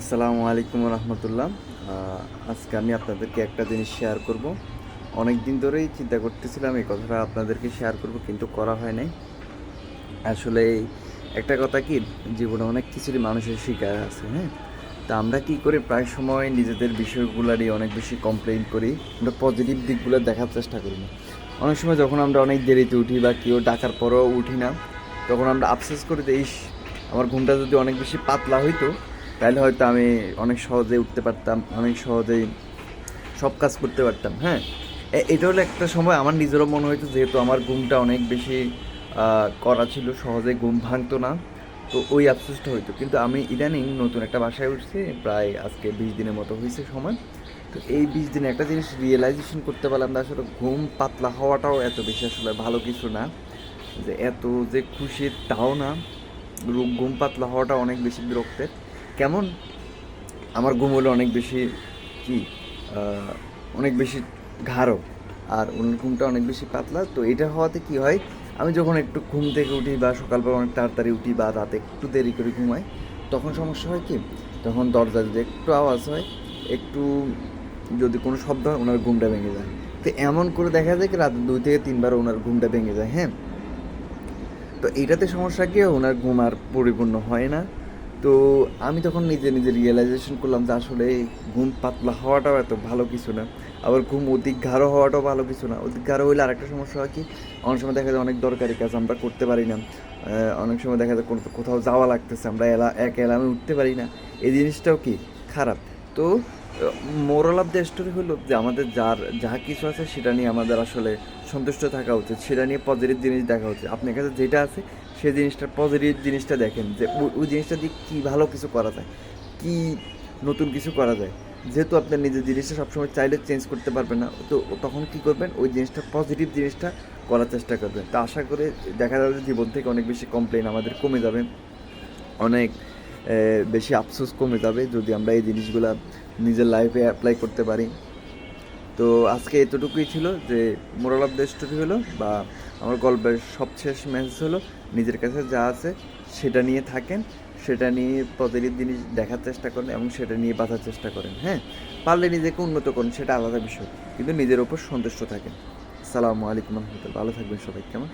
আসসালামু আলাইকুম রহমতুল্লাহ। আজকে আমি আপনাদেরকে একটা জিনিস শেয়ার করব। অনেক দিন ধরেই চিন্তা করতেছিলাম, এই কথাটা আপনাদেরকে শেয়ার করব, কিন্তু করা হয় নাই। আসলে একটা কথা কি, জীবনে অনেক কিছুরই মানুষের শিকার আছে হ্যাঁ? তা আমরা কি করি প্রায় সময় নিজেদের বিষয়গুলোরই অনেক বেশি কমপ্লেন করি, আমরা পজিটিভ দিকগুলো দেখার চেষ্টা করি না। অনেক সময় যখন আমরা অনেক দেরিতে উঠি বা কেউ ডাকার পরেও উঠি না, তখন আমরা আফসোস করি যে ইস, আমার ঘুমটা যদি অনেক বেশি পাতলা হইতো তাহলে হয়তো আমি অনেক সহজেই উঠতে পারতাম, অনেক সহজেই সব কাজ করতে পারতাম হ্যাঁ? এটা হলো একটা সময় আমার নিজেরও মনে হয়েছে যেহেতু আমার ঘুমটা অনেক বেশি করা ছিল, সহজে ঘুম ভাঙতো না, তো ওই আফসোসটা হইতো। কিন্তু আমি ইদানিং নতুন একটা বাসায় উঠছি, প্রায় আজকে বিশ দিনের মতো হয়েছে সময়। তো এই বিশ দিনে একটা জিনিস রিয়েলাইজেশন করতে পারলাম যে আসলে ঘুম পাতলা হওয়াটাও এত বেশি আসলে ভালো কিছু না, যে এত যে খুশি তাও না ঘুম পাতলা হওয়াটা অনেক বেশি বিরক্তের। কেমন? আমার ঘুম হলো অনেক বেশি কি অনেক বেশি ঘাড়ো আর ওনার ঘুমটা অনেক বেশি পাতলা। তো এটা হওয়াতে কি হয়, আমি যখন একটু ঘুম থেকে উঠি বা সকালবেলা অনেক তাড়াতাড়ি উঠি বা রাতে একটু দেরি করে ঘুমাই, তখন সমস্যা হয় কি, তখন দরজা যদি একটু আওয়াজ হয়, একটু যদি কোনো শব্দ হয়, ওনার ঘুমটা ভেঙে যায়। তো এমন করে দেখা যায় কি, রাত দুই থেকে তিনবার ওনার ঘুমটা ভেঙে যায় হ্যাঁ? তো এইটাতে সমস্যা কি, ওনার ঘুম আর পরিপূর্ণ হয় না। তো আমি তখন নিজে নিজে রিয়েলাইজেশন করলাম যে আসলে ঘুম পাতলা হওয়াটাও এত ভালো কিছু না। আবার ঘুম অধিক গাঢ় হওয়াটাও ভালো কিছু না। অধিক গাঢ় হইলে আরেকটা সমস্যা হয় কি, অনেক সময় দেখা যায় অনেক দরকারি কাজ আমরা করতে পারি না। অনেক সময় দেখা যায় কোনো কোথাও যাওয়া লাগতেছে, আমরা এলা, এক এলামে উঠতে পারি না। এই জিনিসটাও কি খারাপ? তো মোরাল অফ দ্য স্টোরি হলো যে আমাদের যার যা কিছু আছে সেটা নিয়ে আমাদের আসলে সন্তুষ্ট থাকা উচিত, সেটা নিয়ে পজিটিভ জিনিস দেখা উচিত। আপনার কাছে যেটা আছে সেই জিনিসটার পজিটিভ জিনিসটা দেখেন যে ওই- জিনিসটা দিয়ে কী ভালো কিছু করা যায়, কী নতুন কিছু করা যায়। যেহেতু আপনার নিজের জিনিসটা সবসময় চাইলে চেঞ্জ করতে পারবেন না, তো তখন কী করবেন? ওই জিনিসটা পজিটিভ জিনিসটা করার চেষ্টা করবেন। তা আশা করে দেখা যাবে জীবন থেকে অনেক বেশি কমপ্লেন আমাদের কমে যাবে। অনেক বেশি আফসোস কমে যাবে যদি আমরা এই জিনিসগুলা নিজের লাইফে অ্যাপ্লাই করতে পারি। তো আজকে এতটুকুই ছিল যে মোরাল অফ দ্য স্টোরি হলো বা আমার গল্পের সবশেষ মেসেজ হলো, নিজের কাছে যা আছে সেটা নিয়ে থাকেন, সেটা নিয়ে পজিটিভ জিনিস দেখার চেষ্টা করেন এবং সেটা নিয়ে বাঁচার চেষ্টা করেন হ্যাঁ? পারলে নিজেকে উন্নত করুন, সেটা আলাদা বিষয়। কিন্তু নিজের ওপর সন্তুষ্ট থাকেন। আসসালামু আলাইকুম রহমতুল্লাহ। ভালো থাকবেন সবাই, কেমন?